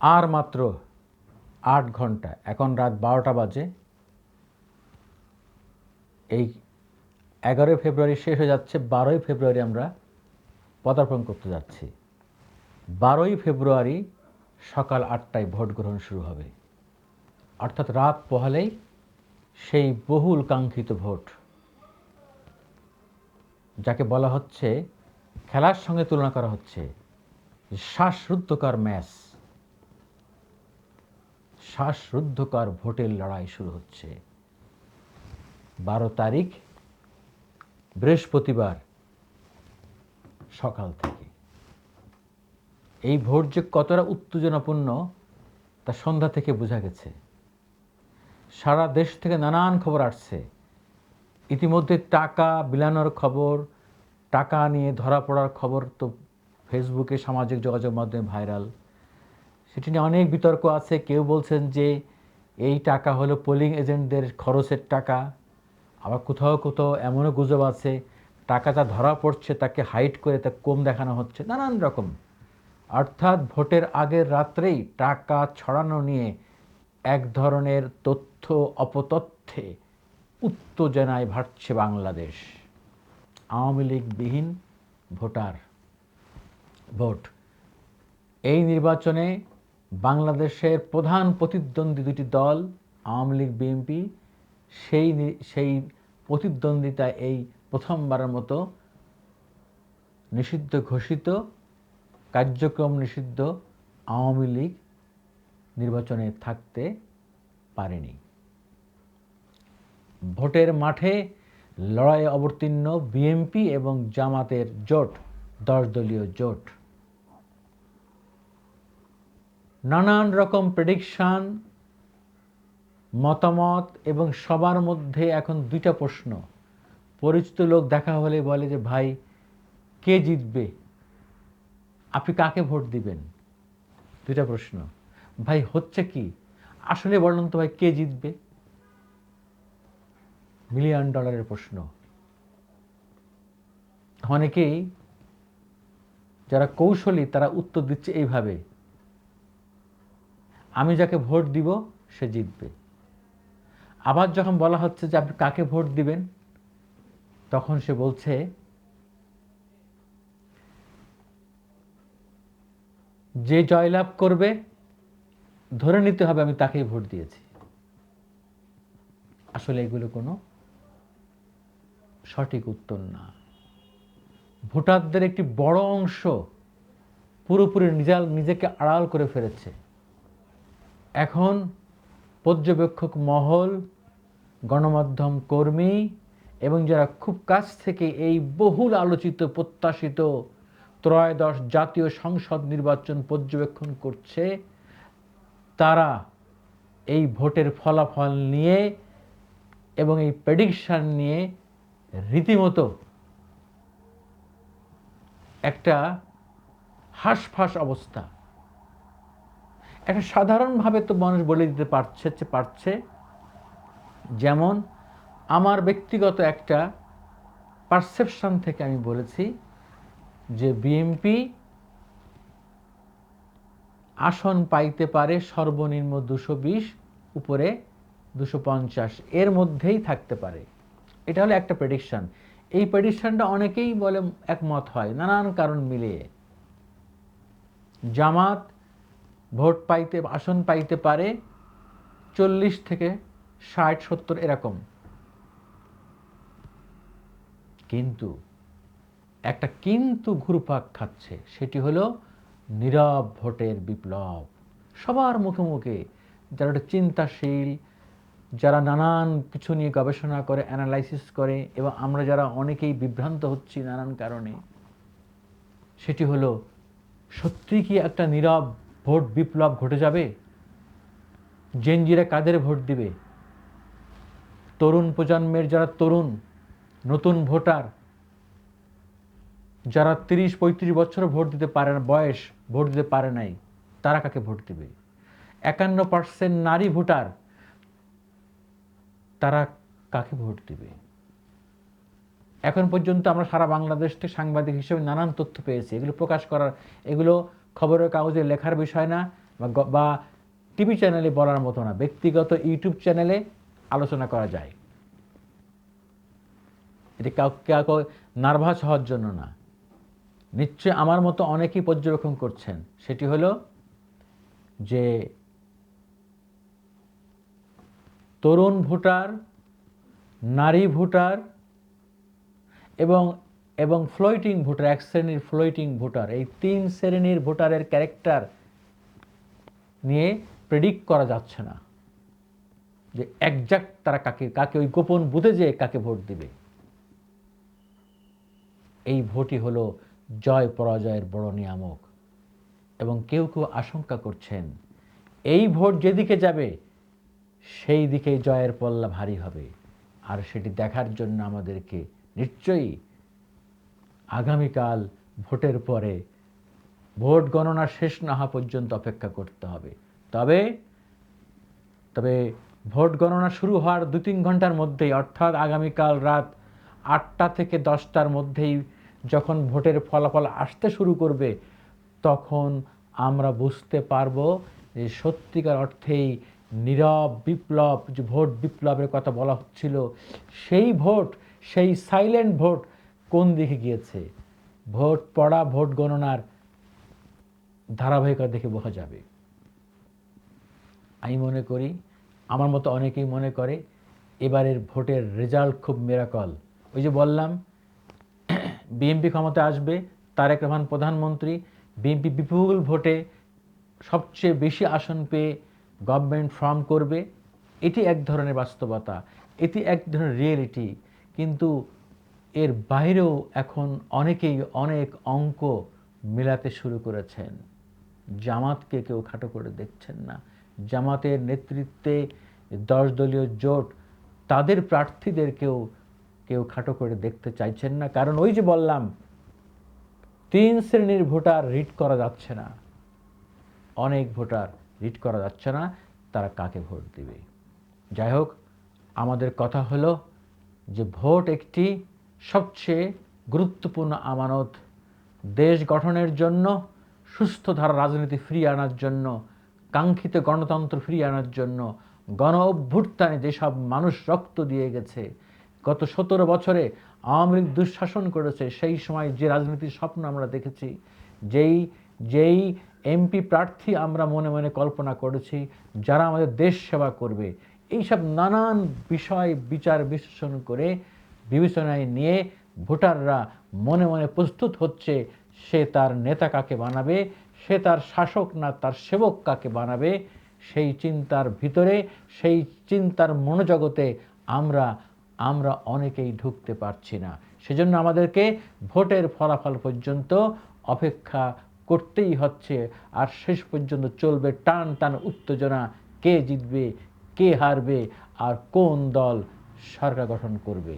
আর মাত্র আট ঘণ্টা, এখন রাত বারোটা বাজে। এই এগারোই ফেব্রুয়ারি শেষ হয়ে যাচ্ছে, বারোই ফেব্রুয়ারি আমরা পদার্পণ করতে যাচ্ছি। বারোই ফেব্রুয়ারি সকাল আটটায় ভোট গ্রহণ শুরু হবে। অর্থাৎ রাত পোহালেই সেই বহুল কাঙ্ক্ষিত ভোট, যাকে বলা হচ্ছে, খেলার সঙ্গে তুলনা করা হচ্ছে শ্বাসরুদ্ধকর ম্যাচ। শ্বাসরুদ্ধকর ভোটের লড়াই শুরু হচ্ছে। বারো তারিখ, বৃহস্পতিবার সকাল থেকে। এই ভোট যে কতটা উত্তেজনাপূর্ণ, তা সন্ধ্যা থেকে বোঝা গেছে। সারা দেশ থেকে নানান খবর আসছে। ইতিমধ্যে টাকা বিলানোর খবর, টাকা নিয়ে ধরা পড়ার খবর তো ফেসবুকে সামাজিক যোগাযোগ মাধ্যমে ভাইরাল। সেটি নিয়ে অনেক বিতর্ক আছে। কেউ বলছেন যে এই টাকা হলো পোলিং এজেন্টদের খরচের টাকা। আবার কোথাও কোথাও এমনও গুজব আছে, টাকা যা ধরা পড়ছে তাকে হাইট করে তা কম দেখানো হচ্ছে। নানান রকম। অর্থাৎ ভোটের আগের রাত্রেই টাকা ছড়ানো নিয়ে এক ধরনের তথ্য অপতথ্যে উত্তেজনায় ভাটছে বাংলাদেশ। আওয়ামী লীগবিহীন ভোটার ভোট। এই নির্বাচনে বাংলাদেশের প্রধান প্রতিদ্বন্দ্বী দুটি দল, আওয়ামী লীগ, বিএনপি, সেই সেই প্রতিদ্বন্দ্বিতা এই প্রথমবারের মতো নিষিদ্ধ ঘোষিত, কার্যক্রম নিষিদ্ধ আওয়ামী লীগ নির্বাচনে থাকতে পারেনি। ভোটের মাঠে লড়াইয়ে অবতীর্ণ বিএনপি এবং জামাতের জোট, দশ দলীয় জোট। নানান রকম প্রেডিকশান মতামত এবং সবার মধ্যে এখন দুইটা প্রশ্ন। পরিচিত লোক দেখা হলে বলে যে, ভাই, কে জিতবে? আপনি কাকে ভোট দিবেন? দুইটা প্রশ্ন। ভাই, হচ্ছে কি? আসলে বলুন তো ভাই, কে জিতবে? মিলিয়ন ডলারের প্রশ্ন। অনেকেই যারা কৌশলী তারা উত্তর দিচ্ছে এইভাবে আমি যাকে ভোট দিব, সে জিতবে। আবার যখন বলা হচ্ছে যে আপনি কাকে ভোট দিবেন, তখন সে বলছে, যে জয়লাভ করবে, ধরে নিতে হবে আমি তাকেই ভোট দিয়েছি। আসলে এগুলো কোনো সঠিক উত্তর না। ভোটারদের একটি বড় অংশ পুরোপুরি নিজা, নিজেকে আড়াল করে ফেলেছে। এখন পর্যবেক্ষক মহল, গণমাধ্যম কর্মী এবং যারা খুব কাছ থেকে এই বহুল আলোচিত, প্রত্যাশিত ত্রয়োদশ জাতীয় সংসদ নির্বাচন পর্যবেক্ষণ করছে, তারা এই ভোটের ফলাফল নিয়ে এবং এই প্রেডিকশান নিয়ে রীতিমতো একটা হাঁসফাঁস অবস্থা। একটা সাধারণভাবে তো মানুষ বলে দিতে পারছে পারছে। যেমন আমার ব্যক্তিগত একটা পারসেপশন থেকে আমি বলেছি যে বিএমপি আসন পাইতে পারে সর্বনিম্ন দুশো বিশ, উপরে দুশো পঞ্চাশ। এর মধ্যেই থাকতে পারে। এটা হলো একটা প্রেডিকশন এই প্রেডিকশনটা অনেকেই বলে একমত হয়, নানান কারণ মিলিয়ে। জামাত ভোট পাইতে, আসন পাইতে পারে চল্লিশ থেকে ষাট, সত্তর এরকম। কিন্তু, একটা কিন্তু ঘুরপাক খাচ্ছে, সেটি হলো নীরব ভোটের বিপ্লব। সবার মুখে মুখে যারা একটা চিন্তাশীল, যারা নানান কিছু নিয়ে গবেষণা করে অ্যানালাইসিস করে, এবং আমরা যারা অনেকেই বিভ্রান্ত হচ্ছি নানান কারণে, সেটি হলো সত্যি কি একটা নীরব ভোট বিপ্লব ঘটে যাবে? জেনজিরা কাদের ভোট দিবে? তরুণ প্রজন্মের যারা তরুণ, নতুন ভোটার, যারা তিরিশ, পঁয়ত্রিশ বছর ভোট দিতে পারে না, বয়স ভোট দিতে পারে নাই, তারা কাকে ভোট দিবে? একান্ন পার্সেন্ট নারী ভোটার, তারা কাকে ভোট দিবে? এখন পর্যন্ত আমরা সারা বাংলাদেশ থেকে সাংবাদিক হিসেবে নানান তথ্য পেয়েছি, এগুলো প্রকাশ করার, এগুলো খবরের কাগজে লেখার বিষয় না, বা টিভি চ্যানেলে বলার মতো না, ব্যক্তিগত ইউটিউব চ্যানেলে আলোচনা করা যায়। এটি কাউকে কাউকে নার্ভাস হওয়ার জন্য না। নিশ্চয় আমার মতো অনেকেই পর্যবেক্ষণ করছেন। সেটি হলো যে তরুণ ভোটার, নারী ভোটার এবং এবং ফ্লোইটিং ভোটার এক শ্রেণির ফ্লোইটিং ভোটার এই তিন শ্রেণির ভোটারের ক্যারেক্টার নিয়ে প্রেডিক্ট করা যাচ্ছে না। যে একজাক্ট তারা কাকে কাকে ওই গোপন বুথে যে কাকে ভোট দিবে। এই ভোটই হলো জয় পরাজয়ের বড় নিয়ামক। এবং কেউ কেউ আশঙ্কা করছেন, এই ভোট যেদিকে যাবে সেই দিকে জয়ের পল্লা ভারী হবে। আর সেটি দেখার জন্য আমাদেরকে নিশ্চয়ই আগামীকাল ভোটের পরে ভোট গণনা শেষ না হওয়া পর্যন্ত অপেক্ষা করতে হবে। তবে তবে ভোট গণনা শুরু হওয়ার দু তিন ঘণ্টার মধ্যেই, অর্থাৎ আগামীকাল রাত আটটা থেকে দশটার মধ্যেই যখন ভোটের ফলাফল আসতে শুরু করবে, তখন আমরা বুঝতে পারব যে সত্যিকার অর্থেই নীরব বিপ্লব, যে ভোট বিপ্লবের কথা বলা হচ্ছিল, সেই ভোট, সেই সাইলেন্ট ভোট কোন দিকে গিয়েছে? ভোট পড়া, ভোট গণনার ধারাবাহিকতা দেখে বোঝা যাবে। আমি মনে করি, আমার মতো অনেকেই মনে করে, এবারের ভোটের রেজাল্ট খুব মেরাকল ওই যে বললাম, বিএনপি ক্ষমতা আসবে, তারেক রহমান প্রধানমন্ত্রী, বিএনপি বিপুল ভোটে সবচেয়ে বেশি আসন পেয়ে গভর্নমেন্ট ফর্ম করবে, এটি এক ধরনের বাস্তবতা, এটি এক ধরনের রিয়েলিটি কিন্তু এর বাইরেও এখন অনেকেই অনেক অঙ্ক মেলাতে শুরু করেছেন। জামাতকে কেউ খাটো করে দেখছেন না। জামাতের নেতৃত্বে দশ দলীয় জোট, তাদের প্রার্থীদেরকেও কেউ খাটো করে দেখতে চাইছেন না। কারণ ওই যে বললাম, তিন শ্রেণির ভোটার রিট করা যাচ্ছে না। অনেক ভোটার রিট করা যাচ্ছে না, তারা কাকে ভোট দিবে? যাই হোক, আমাদের কথা হলো যে ভোট একটি সবচেয়ে গুরুত্বপূর্ণ আমানত দেশ গঠনের জন্য, সুস্থ ধারা রাজনীতি ফিরিয়ে আনার জন্য, কাঙ্ক্ষিত গণতন্ত্র ফিরিয়ে আনার জন্য, গণ অভ্যুত্থানে যেসব মানুষ রক্ত দিয়ে গেছে, গত সতেরো বছরে আওয়ামী লীগ দুঃশাসন করেছে, সেই সময় যে রাজনীতির স্বপ্ন আমরা দেখেছি, যেই যেই এমপি প্রার্থী আমরা মনে মনে কল্পনা করেছি, যারা আমাদের দেশ সেবা করবে, এইসব নানান বিষয় বিচার বিশ্লেষণ করে বিবেচনায় নিয়ে ভোটাররা মনে মনে প্রস্তুত হচ্ছে, সে তার নেতা কাকে বানাবে, সে তার শাসক না তার সেবক কাকে বানাবে, সেই চিন্তার ভিতরে, সেই চিন্তার মনোজগতে আমরা আমরা অনেকেই ঢুকতে পারছি না। সেজন্য আমাদেরকে ভোটের ফলাফল পর্যন্ত অপেক্ষা করতেই হচ্ছে, আর শেষ পর্যন্ত চলবে টান টান উত্তেজনা, কে জিতবে, কে হারবে, আর কোন দল সরকার গঠন করবে।